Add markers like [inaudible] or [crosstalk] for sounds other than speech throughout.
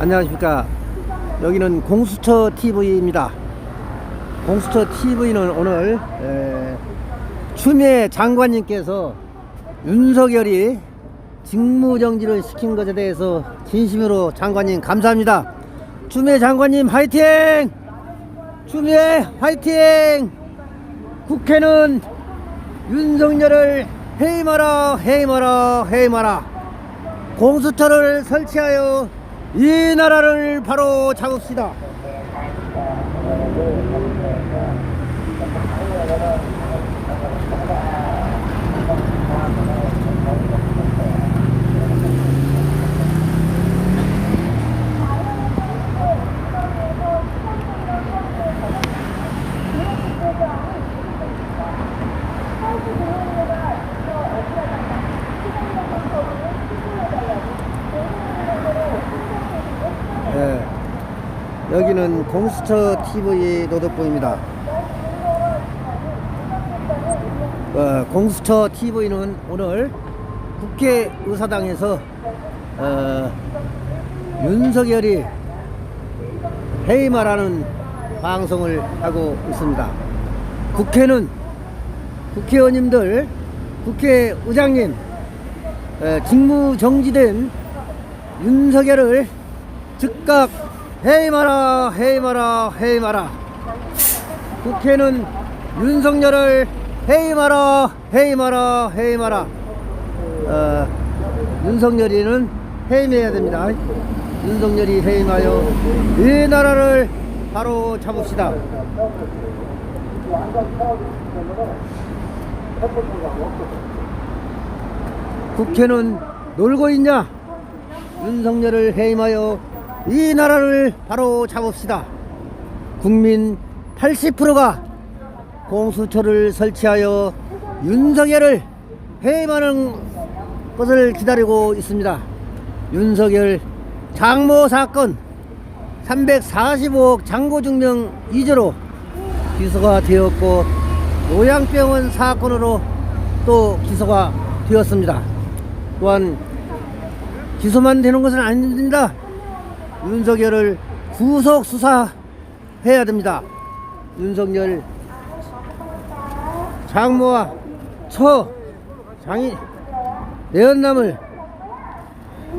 안녕하십니까. 여기는 공수처 TV입니다. 공수처 TV는 오늘 에, 추미애 장관님께서 윤석열이 직무정지를 시킨 것에 대해서 진심으로 장관님 감사합니다. 추미애 장관님 화이팅! 추미애 화이팅! 국회는 윤석열을 해임하라 해임하라 해임하라 공수처를 설치하여 이 나라를 바로 잡읍시다. 예. 여기는 공수처 TV 노덕부입니다. 어, 공수처 TV는 오늘 국회의사당에서 어, 윤석열이 해임하라는 방송을 하고 있습니다. 국회는 국회의원님들, 국회의장님, 어, 직무 정지된 윤석열을 즉각 해임하라 해임하라 해임하라. 국회는 윤석열을 해임하라 해임하라 해임하라. 어, 윤석열이는 해임해야 됩니다. 윤석열이 해임하여 이 나라를 바로 잡읍시다. 국회는 놀고 있냐? 윤석열을 해임하여 이 나라를 바로 잡읍시다. 국민 80%가 공수처를 설치하여 윤석열을 해임하는 것을 기다리고 있습니다. 윤석열 장모 사건 345억 장고 증명 위조로 기소가 되었고 요양병원 사건으로 또 기소가 되었습니다. 또한 기소만 되는 것은 아닙니다. 윤석열을 구속 수사해야 됩니다. 윤석열 장모와 처 장인 내연남을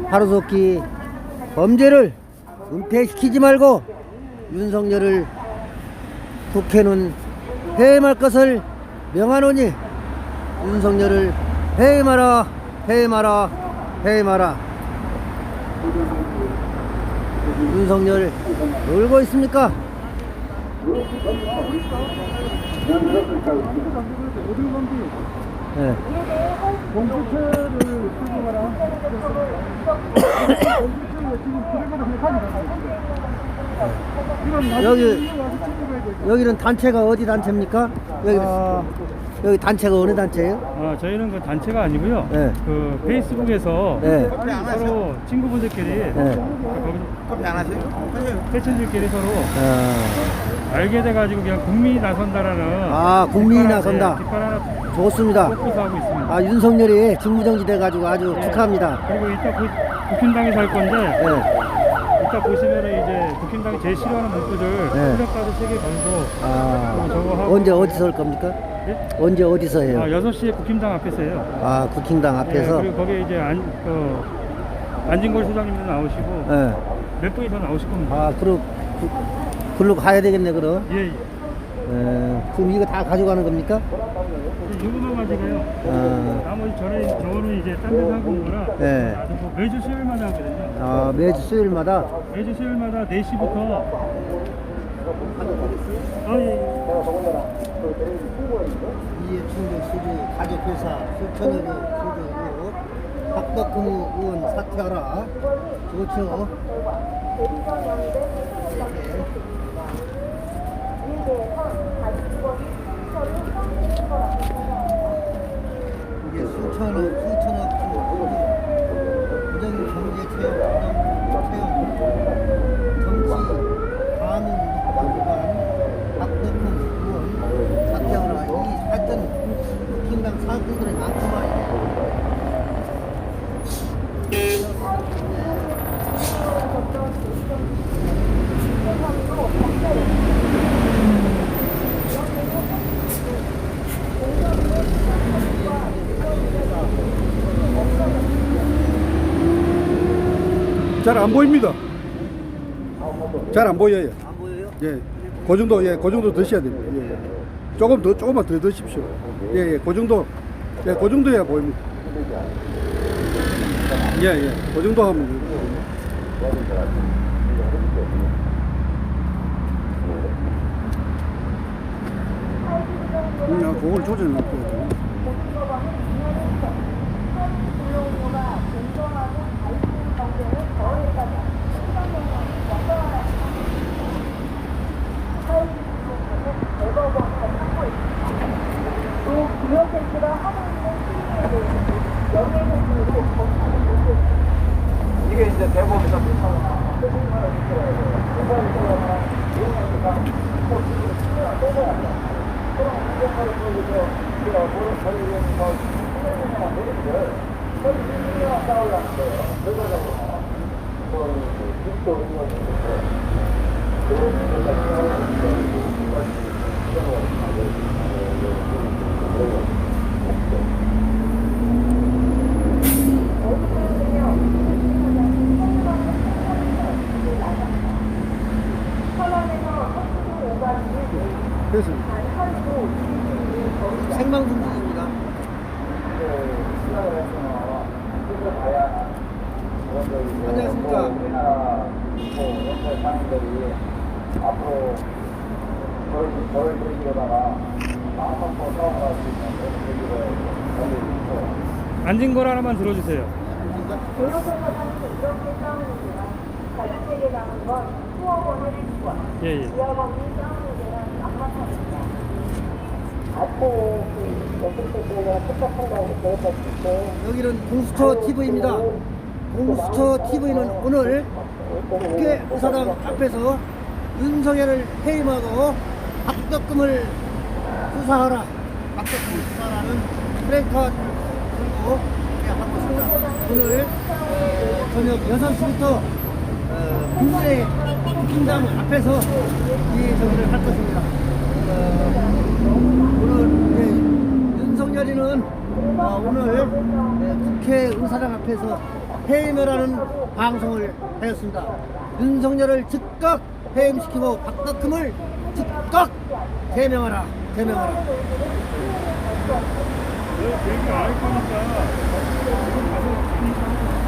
하루속히 범죄를 은폐시키지 말고 윤석열을 국회는 해임할 것을 명하노니 윤석열을 해임하라 해임하라 해임하라 윤석열 놀고 있습니까? 네. 공수처를 [coughs] 여기 여기는 단체가 어디 단체입니까? 여기 아, 여기 단체가 어느 단체예요? 아, 저희는 그 단체가 아니고요. 네. 그 페이스북에서 네. 서로 친구분들끼리 네. 커피 안 하세요? 패친들끼리 서로 아, 알게 돼가지고 그냥 국민이 나선다라는 아, 국민이 깃발 하나, 나선다. 네, 깃발 하나 좋습니다. 꽂고서 하고 있습니다. 아 윤석열이 직무정지 돼가지고 아주 네. 축하합니다. 그리고 이따 국, 국힘당에서 할 건데 네. 이따 보시면은 이제 국힘당이 제일 싫어하는 문구들 네. 후렴까지 세개 걸고 아 저거 하고 언제 어디서 할 겁니까? 예? 언제 어디서 아, 해요? 6시에 국힘당 앞에서 해요. 아 국힘당 앞에서. 예, 그리고 거기에 이제 안, 그, 안진걸 소장님도 나오시고 예. 몇 분이 더 나오실 겁니다. 아 그럼 그, 글로 가야 되겠네 그럼. 예, 예. 예. 그럼 이거 다 가져가는 겁니까? 요거만 가지고요. 아, 나머지 저는 저는 이제 딴 데서 하고 온 거라 네. 아주 뭐 매주 수요일마다 하거든요. 아 매주 수요일마다 매주 수요일마다 4시부터 아, 예, 예. 이해충격 수주 가족회사 수천억의 수주로 박덕흠 의원 사퇴하라. 좋죠. 이게 수천억 수천억 부정 경제 체험 부정 체험 정치 잘 안 보입니다. 잘 안 보여요. 안 보여요? 예, 그 정도, 예, 그 정도 드셔야 됩니다. 예, 예. 조금 더, 조금만 더 드십시오. 예, 예, 그 정도, 예, 그 정도야 보입니다. 예, 예, 그 정도 하면 돼요. 음, 그걸 조절해 놓고. 이게 이제 대법에서 그래서 생방송 중입니다. 안녕하십니까. 앞으로 저를 저를 들이려다가 아파서 싸움을 할수 있는 그런 계기를 만들고 앉은 걸 하나만 들어주세요. 예, 예. 여기는 공수처 TV입니다. 공수처 TV는 오늘 국회 의사당 앞에서 윤석열을 해임하고 박덕금을 수사하라. 박덕금 수사라는 프랭카 하고 있습니다. 오늘 어, 저녁 6시부터 어, 국내 국힘당 앞에서 이 저기를 할 것입니다. 어, 오늘 윤석열이는 어, 오늘 네, 국회 의사당 앞에서 해임하라는 방송을 하였습니다. 윤석열을 즉각 해임시키고 박덕금을 즉각 제명하라. 제명하라. 여기 알 거니까.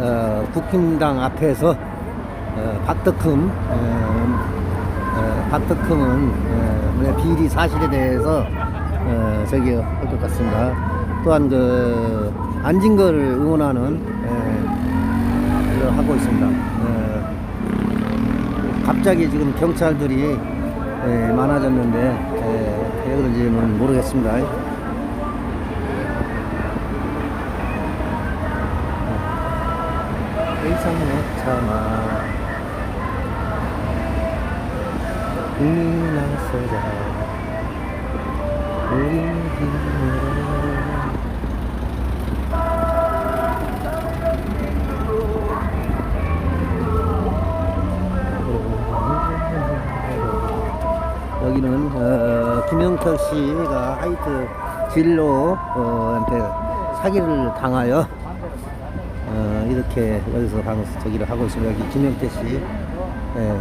어, 국힘당 앞에서 어, 박덕흠 어, 어, 박덕흠은 어, 비리 사실에 대해서 어, 저기 할것 같습니다. 또한 그 안진거를 응원하는 에, 그걸 하고 있습니다. 어, 갑자기 지금 경찰들이 에, 많아졌는데 에, 왜 그런지는 모르겠습니다. 이상못 참아. 우리 나 서자. 우리 힘으로 여기는 어, 김영철 씨가 하이트 진로한테 사기를 당하여 어, 이렇게 여기서 방 저기를 하고 있습니다. 여기 김영태 씨. 예. 예.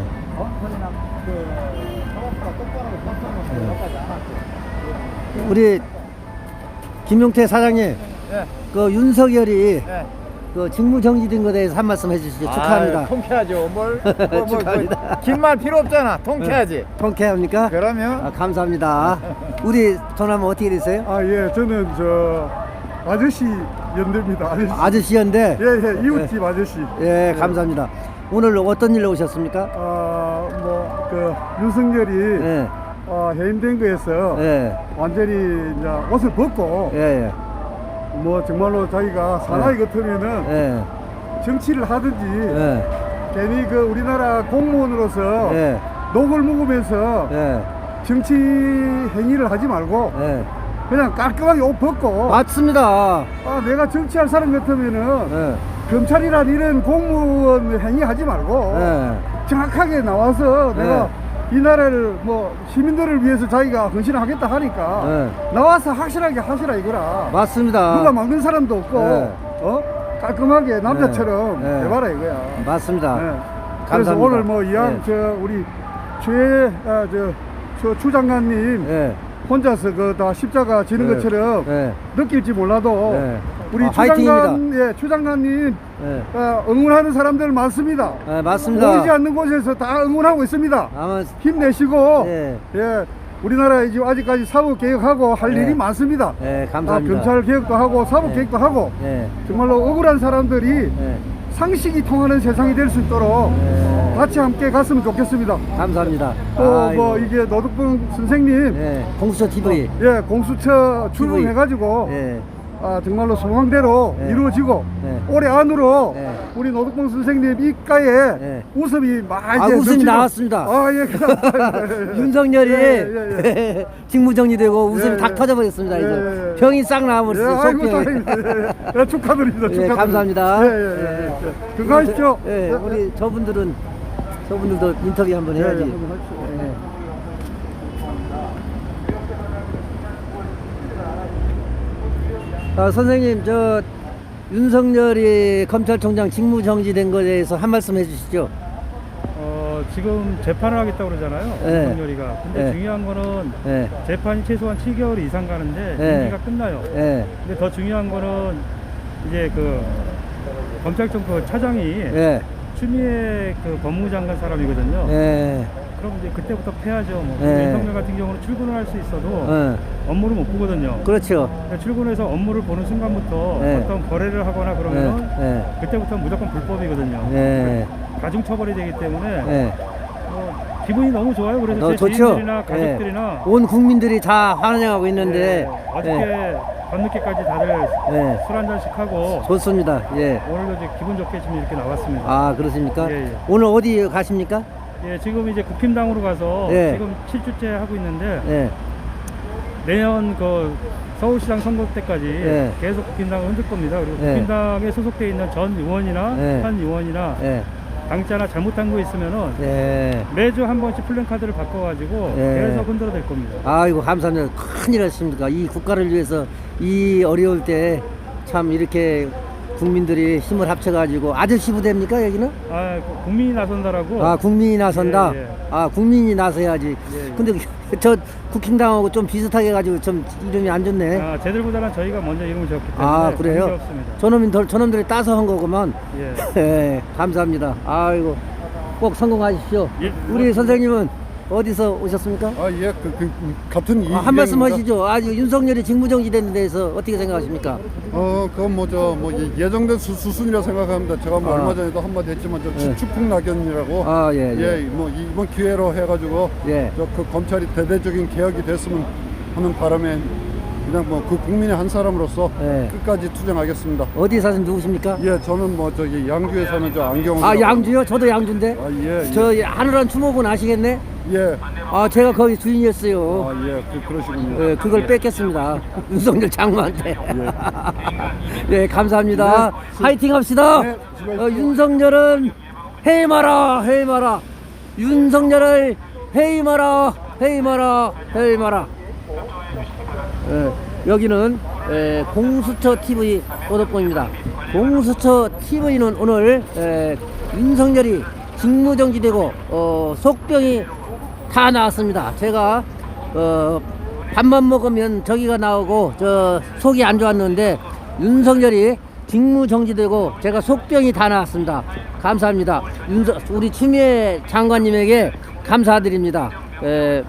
우리 김용태 사장님, 그 윤석열이 그 직무 정지된 것에 대해서 한 말씀 해주시죠. 축하합니다. 아유, 통쾌하죠. 뭘, [laughs] 뭐, 뭐, 축하합니다. 뭐, 긴말 필요 없잖아. 통쾌하지. 통쾌합니까? 그러면 아, 감사합니다. 우리 전화면 어떻게 되세요? 아, 예, 저는 저 아저씨 연대입니다. 아저씨. 아저씨인데. 예, 예, 이웃집 아저씨. 예, 감사합니다. 오늘 어떤 일로 오셨습니까? 아, 뭐, 그, 윤석열이, 예. 어, 어, 해임된 거에서 예, 완전히 이제 옷을 벗고 예, 예, 뭐 정말로 자기가 사나이 네. 같으면은 예, 정치를 하든지 예, 괜히 그 우리나라 공무원으로서 예, 녹을 먹으면서 예, 정치 행위를 하지 말고 예. 그냥 깔끔하게 옷 벗고 맞습니다. 아, 내가 정치할 사람 같으면은 예, 검찰이란 이런 공무원 행위 하지 말고 예, 정확하게 나와서 네. 내가 이 나라를 뭐 시민들을 위해서 자기가 헌신하겠다 하니까 네. 나와서 확실하게 하시라 이거라. 맞습니다. 누가 막는 사람도 없고 네. 어 깔끔하게 남자처럼 네. 네. 해봐라 이거야. 맞습니다. 네. 그래서 감사합니다. 오늘 뭐 이왕 네. 저 우리 최 아, 저, 저 추 장관님 예, 혼자서 그다 십자가 지는 네. 것처럼 예, 느낄지 몰라도 네. 우리 아, 추장관 예 추장관님 예, 어, 응원하는 사람들 많습니다. 예, 맞습니다. 보이지 않는 곳에서 다 응원하고 있습니다. 아마 힘내시고 예. 예 우리나라 지금 아직까지 사법 개혁하고 할 예. 일이 많습니다. 예, 아, 감사합니다. 검찰 개혁도 하고 사법 예. 개혁도 하고 예, 정말로 억울한 사람들이 예, 상식이 통하는 세상이 될 수 있도록 예. 같이 함께 갔으면 좋겠습니다. 감사합니다. 또 뭐. 이게 노덕봉 선생님 예, 공수처 TV. 예 공수처 출범해가지고 예, 아, 정말로 소망대로 예. 이루어지고 예. 올해 안으로 예. 우리 노덕봉 선생님 입가에 예. 웃음이 많이 아, 웃음이 나왔습니다. 아예 [laughs] 윤석열이 예, 예, [laughs] 직무정지되고 웃음이 예, 탁 예. 터져버렸습니다. 이제 예, 예. 병이 싹 예, 나와버렸어요. 아이고 속병이. 다행이다. 예, 예. 축하드립니다. [laughs] 예, 축하드립니다. 감사합니다. 예, 예, 예. 예. 건강하십시오. 예, 우리 저분들은 저분들도 인터뷰 한번 예, 예, 해야지. 한번 하십시오. 예. 아, 선생님, 저 윤석열이 검찰총장 직무정지된 것에 대해서 한 말씀 해주시죠. 어, 지금 재판을 하겠다고 그러잖아요. 네. 윤석열이가. 근데 네. 중요한 거는 예, 재판이 최소한 7개월 이상 가는데 네. 임기가 끝나요. 예, 근데 더 중요한 거는 이제 그 검찰청 그 차장이 예, 추미애 그 법무장관 사람이거든요. 예, 그럼 이제 그때부터 패야죠. 뭐 네. 윤석열 같은 경우는 출근을 할 수 있어도 예. 업무를 못 보거든요. 그렇죠. 그러니까 출근해서 업무를 보는 순간부터 네. 어떤 거래를 하거나 그러면 예, 그때부터 무조건 불법이거든요. 예, 가중 처벌이 되기 때문에 예. 뭐 기분이 너무 좋아요. 그래서 너제 좋죠? 지인들이나 가족들이나 예. 온 국민들이 다 환영하고 있는데 예, 어저께 밤늦게까지 다들 예, 술한 잔씩 하고 좋습니다. 예. 오늘도 이제 기분 좋게 지금 이렇게 나왔습니다. 아 그렇습니까? 예, 예. 오늘 어디 가십니까? 예, 지금 이제 국힘당으로 가서 예. 지금 7주째 하고 있는데 예, 내년 그 서울시장 선거 때까지 예. 계속 국힘당을 흔들 겁니다. 그리고 예. 국힘당에 소속돼 있는 전 의원이나 예. 한 의원이나 예, 당자나 잘못한 거 있으면은 예. 매주 한 번씩 플랜카드를 바꿔가지고 예. 계속 흔들어 댈 겁니다. 아이고 감사합니다. 큰일 하십니까? 이 국가를 위해서 이 어려울 때 참 이렇게 국민들이 힘을 합쳐가지고 아저씨 부대입니까 여기는? 아, 그 국민이 나선다라고. 아 국민이 나선다. 예, 예. 아 국민이 나서야지. 예, 예. 근데 저 국힘당하고 좀 비슷하게 가지고 좀 이름이 안 좋네. 아, 쟤들보다는 저희가 먼저 이름을 지었기 때문에 아 그래요? 저놈이 저놈들이 따서 한 거구만. 예. [laughs] 예, 감사합니다. 아이고 꼭 성공하십시오. 예. 우리 선생님은 어디서 오셨습니까? 아, 예, 그, 그, 같은 이. 아, 한 말씀 하시죠. 아주 윤석열이 직무정지된 데에서 어떻게 생각하십니까? 어, 그건 뭐, 저, 뭐, 예- 예정된 수, 수순이라 생각합니다. 제가 뭐 아. 얼마 전에도 한마디 했지만, 저 예. 추풍낙연이라고. 아, 예, 예. 예, 뭐, 이번 기회로 해가지고. 예. 저, 그 검찰이 대대적인 개혁이 됐으면 하는 바람에 그냥 뭐 그 국민의 한 사람으로서 예. 끝까지 투쟁하겠습니다. 어디 사신 누구십니까? 예, 저는 뭐 저기 양주에 사는 저 안경원. 아, 양주요? 저도 양주인데. 아, 예, 예. 저 하늘한 추모군 아시겠네? 예. 아, 제가 거기 주인이었어요. 아, 예, 그, 그러시군요. 예, 그걸 뺏겠습니다. [laughs] 윤석열 장관한테. 예, [laughs] 감사합니다. 화이팅 합시다. 네, 수고하십시오. 어, 윤석열은 해임하라, 해임하라. 윤석열을 해임하라, 해임하라, 해임하라. 예, 여기는 예, 공수처 TV 오덕봉입니다. 공수처 TV는 오늘 예, 윤석열이 직무정지되고 어, 속병이 다 나왔습니다. 제가 어, 밥만 먹으면 저기가 나오고 저 속이 안 좋았는데 윤석열이 직무정지되고 제가 속병이 다 나왔습니다. 감사합니다. 우리 추미애 장관님에게 감사드립니다. 에,